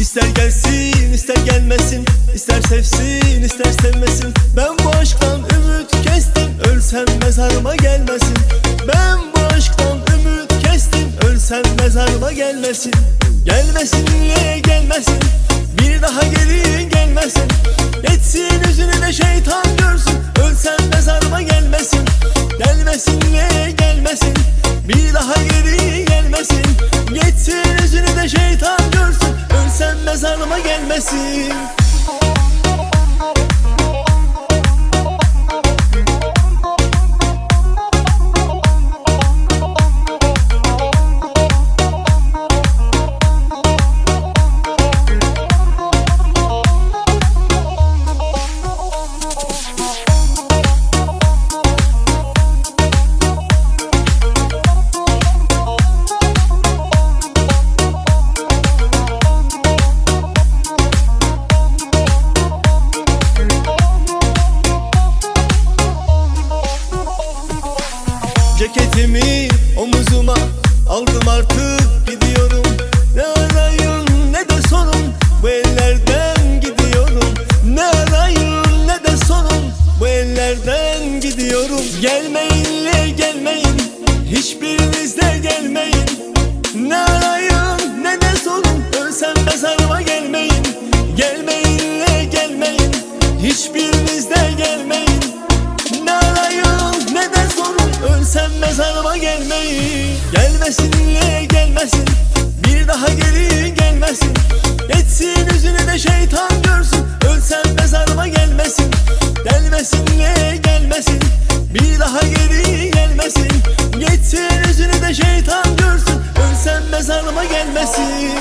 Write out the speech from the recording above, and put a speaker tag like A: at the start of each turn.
A: İster gelsin ister gelmesin ister sevsin ister sevmesin. Ben bu aşktan ümit kestim Ölsem mezarıma gelmesin. Ben bu aşktan ümit kestim Ölsem mezarıma gelmesin. Gelmesin gelmesin? Bir daha geri gelmesin Mezarıma gelmesin Ceketimi omuzuma aldım artık gidiyorum. Ne arayın ne de sorun bu ellerden gidiyorum. Ne arayın ne de sorun bu ellerden gidiyorum. Gelmeyin le gelmeyin hiçbiriniz de gelmeyin Ölsem mezarıma gelmeyin Gelmesin niye gelmesin. Bir daha geri gelmesin. Geçsin yüzünü de şeytan görsün. Ölsem mezarıma gelmesin. Gelmesin niye gelmesin. Bir daha geri gelmesin. Geçsin yüzünü de şeytan görsün. Ölsem mezarıma gelmesin